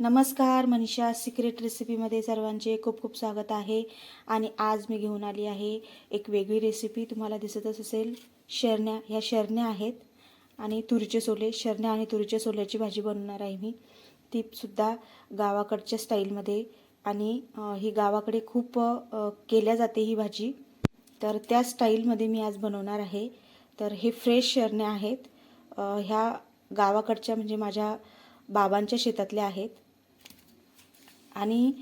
नमस्कार मनीषा. सिक्रेट रेसिपीमध्ये सर्वांचे खूप खूप स्वागत आहे. आणि आज मी घेऊन आली आहे एक वेगळी रेसिपी तुम्हाला दिसतच असेल शरण्या. ह्या शरण्या आहेत. आणि तुरीचे सोले. शरण्या आणि तुरीच्या सोल्याची भाजी बनवणार आहे मी. ती सुद्धा गावाकडच्या स्टाईलमध्ये आणि ही गावाकडे खूप केल्या जाते ही भाजी. तर त्या स्टाईलमध्ये मी आज बनवणार आहे. तर हे फ्रेश शरण्या आहेत. ह्या गावाकडच्या म्हणजे माझ्या बाबांच्या शेतातल्या आहेत. आणि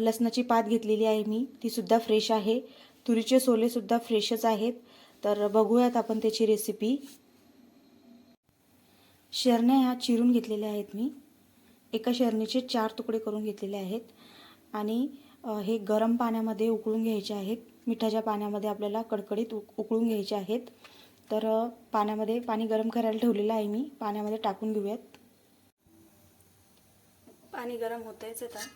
लसणाची पात घेतलेली आहे मी. ती सुद्धा फ्रेश आहे. तुरीचे सोले सुद्धा फ्रेशच आहेत. तर बघूयात आपण त्याची रेसिपी शरण्या ह्या चिरून घेतलेल्या आहेत मी. एका शरणीचे चार तुकडे करून घेतलेले आहेत. आणि हे गरम पाण्यामध्ये उकळून घ्यायचे आहेत. मिठाच्या पाण्यामध्ये आपल्याला कडकडीत उकळून घ्यायचे आहेत. तर पाण्यामध्ये पाणी गरम करायला ठेवलेलं आहे मी. पाण्यामध्ये टाकून घेऊयात. पाणी गरम होतंयच आता.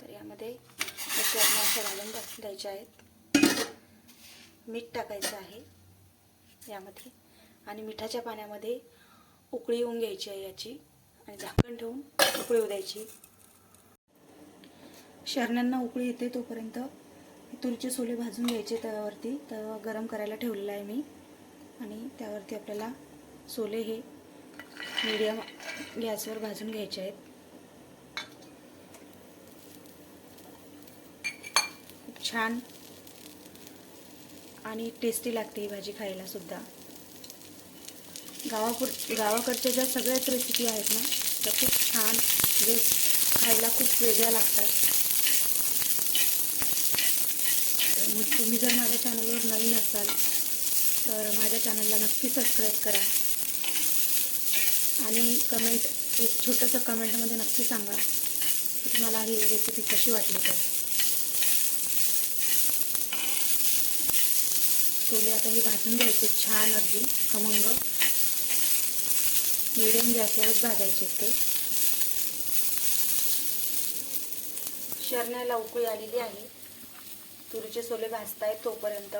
तर यामध्ये हे घालून द्यायचे आहेत. मीठ टाकायचं आहे यामध्ये. आणि मिठाच्या पाण्यामध्ये उकळी येऊन घ्यायची आहे याची. आणि झाकण ठेवून उकळी येऊ द्यायची. शरण्यांना उकळी येते तोपर्यंत तुरीचे सोले भाजून घ्यायचे तव्यावरती तर गरम करायला ठेवलेला आहे मी. आणि त्यावरती आपल्याला सोले हे मीडियम गॅसवर भाजून घ्यायचे आहेत. छान आणि टेस्टी लागते ही भाजी खायला सुद्धा. गावापूर गावाकडच्या ज्या सगळ्याच रेसिपी आहेत ना त्या खूप छान जे खायला खूप वेगळ्या लागतात. तुम्ही जर माझ्या चॅनलवर नवीन असाल तर माझ्या चॅनलला नक्की सबस्क्राईब करा. आणि कमेंट एक छोटंसं कमेंटमध्ये नक्की सांगा की तुम्हाला ही रेसिपी कशी वाटली तर. छोले आता हे भाजून घ्यायचे छान अगदी खमंग. मिडियम गॅसवरच भाजायचे ते. शरण्याला उकळी आलेली आहे. तुरीचे सोले भाजतायत तोपर्यंत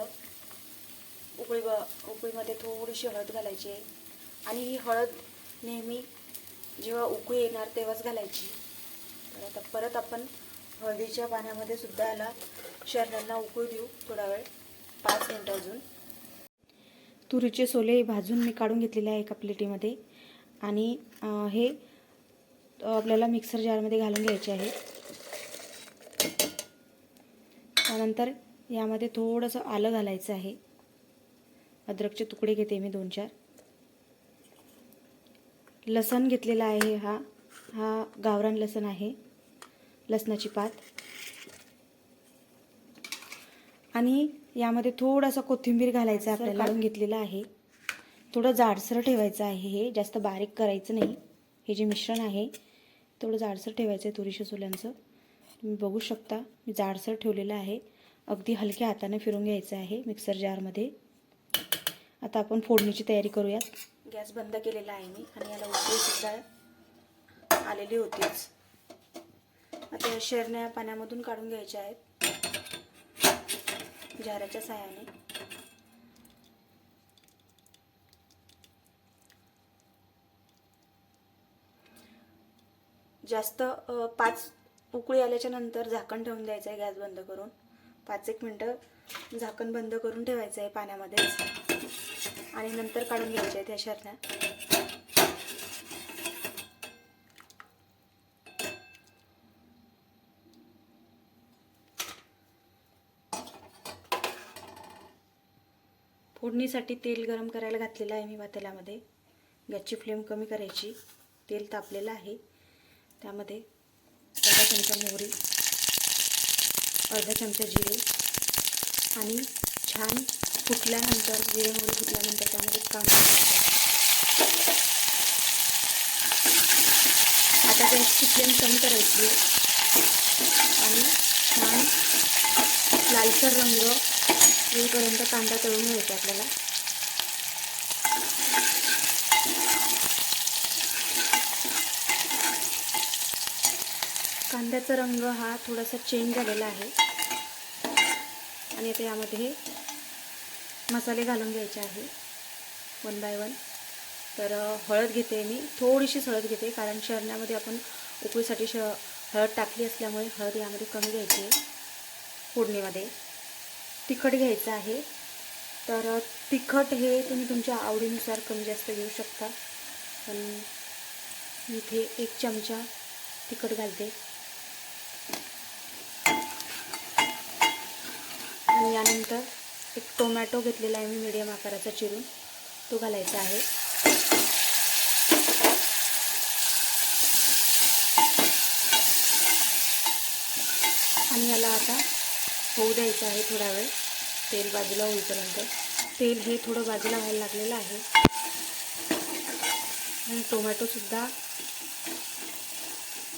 उकळी ब उकळीमध्ये थोडीशी हळद घालायची. आहे आणि ही हळद नेहमी जेव्हा उकळी येणार तेव्हाच घालायची. तर आता परत आपण हळदीच्या पाण्यामध्ये सुद्धा याला शरण्यांना उकळी देऊ थोडा वेळ. पाच मिनटं अजून. तुरीचे सोले भाजून मी काढून घेतलेले आहे एका प्लेटीमध्ये. आणि हे आपल्याला मिक्सर जारमध्ये घालून घ्यायचे आहे. त्यानंतर यामध्ये थोडंसं आलं घालायचं आहे. अद्रकचे तुकडे घेते मी दोन चार. लसण घेतलेला आहे हा. हा गावरान लसण आहे. लसणाची पात. आणि यामध्ये थोडासा कोथिंबीर घालायचा आपल्याला. काढून घेतलेला आहे. थोडं जाडसर ठेवायचं आहे हे. जास्त बारीक करायचं नाही. हे जे मिश्रण आहे थोडं जाडसर ठेवायचं आहे तुरीच्या चुल्यांचं तुम्ही बघू शकता मी जाडसर ठेवलेलं आहे. अगदी हलक्या हाताने फिरून घ्यायचं आहे मिक्सर जारमध्ये. आता आपण फोडणीची तयारी करूयात. गॅस बंद केलेला आहे मी आणि याला उकळीसुद्धा आलेली होतीच. आता शेरण्या पाण्यामधून काढून घ्यायच्या आहेत. जाराच्या साहाय्याने जास्त पाच उकळी आल्याच्यानंतर झाकण ठेवून द्यायचं आहे गॅस बंद करून. पाच एक मिनटं झाकण बंद करून ठेवायचं आहे पाण्यामध्येच. आणि नंतर काढून घ्यायचं आहेत ह्या शरण्या. फोडणीसाठी तेल गरम करायला घातलेलं आहे मी पातेल्यामध्ये. गॅसची फ्लेम कमी करायची. तेल तापलेलं आहे. त्यामध्ये अर्धा चमचा मोहरी अर्धा चमचा जिरे आणि छान फुटल्यानंतर जिरे मोहरी फुटल्यानंतर त्यामध्ये कांदा आता गॅसची फ्लेम कमी करायची आहे. आणि छान लालसर रंग येईपर्यंत कांदा तळून घ्यायचा आपल्याला. कांद्याचा रंग हा थोडासा चेंज झालेला आहे. आणि आता यामध्ये मसाले घालून घ्यायचे आहे. वन बाय वन तर हळद घेते मी. थोडीशीच हळद घेते कारण शरण्यामध्ये आपण उकळीसाठी श हळद टाकली असल्यामुळे हळद यामध्ये कमी घ्यायची आहे. फोडणीमध्ये. तिखट घ्यायचं आहे. तर तिखट हे तुम्ही तुमच्या आवडीनुसार कमी जास्त घेऊ शकता. पण मी इथे एक चमचा तिखट घालते. आणि यानंतर एक टोमॅटो घेतलेला आहे मी मीडियम आकाराचा चिरून. तो घालायचा आहे. आणि याला आता होऊ द्यायचं आहे थोडा वेळ. तेल बाजूला होईपर्यंत. तेल हे थोडं बाजूला व्हायला लागलेलं आहे. आणि टोमॅटोसुद्धा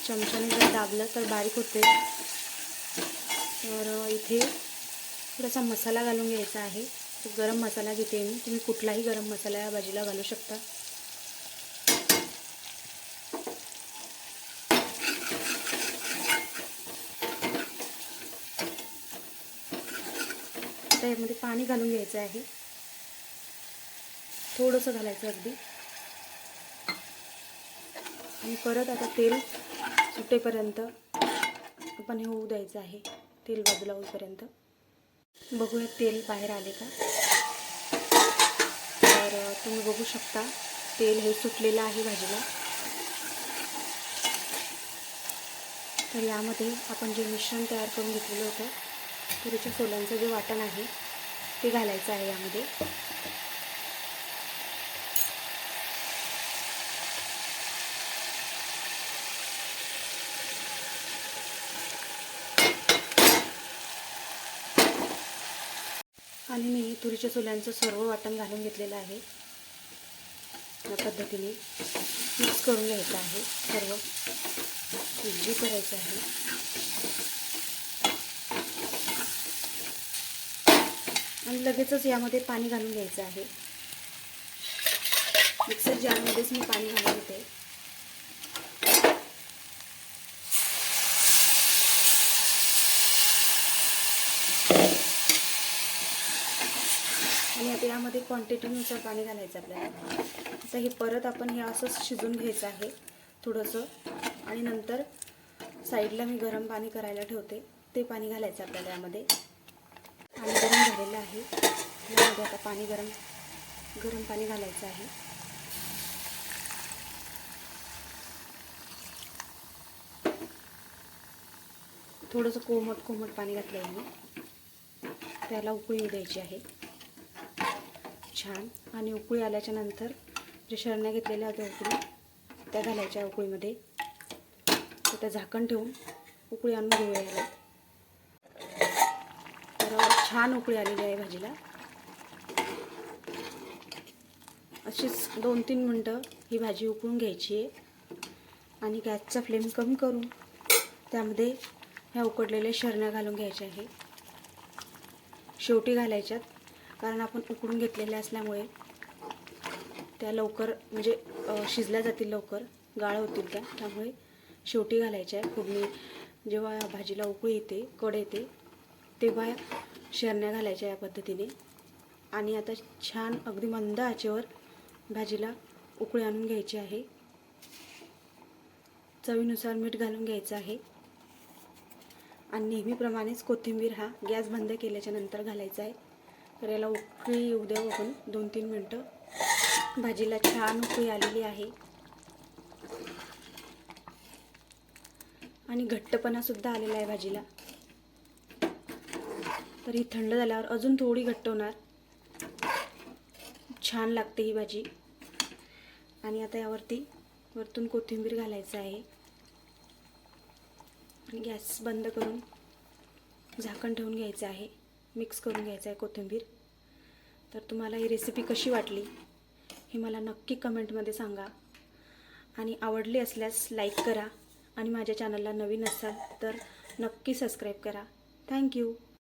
चमच्याने जर दाबलं तर बारीक होते. तर इथे थोडासा मसाला घालून घ्यायचा आहे. गरम मसाला घेते मी. तुम्ही कुठलाही गरम मसाला या भाजीला घालू शकता. आता यामध्ये पाणी घालून घ्यायचं आहे. थोडंसं घालायचं अगदी. आणि परत आता तेल सुटेपर्यंत आपण हे होऊ द्यायचं आहे. तेल बाजूला होईपर्यंत. बघूया तेल बाहेर आले का? तर तुम्ही बघू शकता तेल हे सुटलेलं आहे भाजीला. तर यामध्ये आपण जे मिश्रण तयार करून घेतलेलं होतं तुरीच्या सोल्यांचं जे वाटण आहे ते घालायचं आहे यामध्ये. आणि मी तुरीच्या सोल्यांचं सर्व वाटण घालून घेतलेलं आहे. या पद्धतीने मिक्स करून घ्यायचं आहे सर्व. करायचं आहे. आणि लगेचच यामध्ये पाणी घालून घ्यायचं आहे. मिक्सर जारमध्येच मी पाणी घालून घेते. आणि आता यामध्ये क्वांटिटीनुसार पाणी घालायचं आपल्याला. आता हे परत आपण हे असंच शिजून घ्यायचं आहे थोडंसं. आणि नंतर साईडला मी गरम पाणी करायला ठेवते. ते पाणी घालायचं आपल्याला यामध्ये. पाणी गरम झालेलं आहे. यामध्ये आता पाणी गरम गरम पाणी घालायचं आहे. थोडंसं कोमट कोमट पाणी घातलं आहे मी. त्याला उकळी द्यायची आहे. छान. आणि उकळी आल्याच्यानंतर जे शरण्या घेतलेल्या होत्या उकळी त्या घालायच्या उकळीमध्ये. तर त्या झाकण ठेवून उकळी आणून घेऊया छान उकळी आलेली आहे भाजीला. अशीच दोन तीन मिनटं ही भाजी उकळून घ्यायची आहे. आणि गॅसचा फ्लेम कमी करून त्यामध्ये ह्या उकडलेल्या शरण्या घालून घ्यायच्या आहे. शेवटी घालायच्यात कारण आपण उकडून घेतलेल्या असल्यामुळे त्या लवकर म्हणजे शिजल्या जातील लवकर गाळ होतील त्या त्यामुळे शेवटी घालायच्या आहे. फोडणी जेव्हा भाजीला उकळी येते कड येते तेव्हा शरण्या घालायच्या या पद्धतीने. आणि आता छान अगदी मंद आचेवर भाजीला उकळी आणून घ्यायची आहे. चवीनुसार मीठ घालून घ्यायचं आहे. आणि नेहमीप्रमाणेच कोथिंबीर हा गॅस बंद केल्याच्यानंतर घालायचा आहे. तर याला उकळी येऊ द्या आपण दोन तीन मिनटं. भाजीला छान उकळी आलेली आहे. आणि घट्टपणासुद्धा आलेला आहे भाजीला. तर ही थंड झाल्यावर अजून थोडी घट्ट होणार. छान लागते ही भाजी. आणि आता यावरती वरतून कोथिंबीर घालायचं आहे. गॅस बंद करून झाकण ठेवून घ्यायचं आहे. मिक्स करून घ्यायचं आहे कोथिंबीर. तर तुम्हाला ही रेसिपी कशी वाटली हे मला नक्की कमेंटमध्ये सांगा. आणि आवडली असल्यास लाईक करा. आणि माझ्या चॅनलला नवीन असाल तर नक्की सबस्क्राईब करा. थँक्यू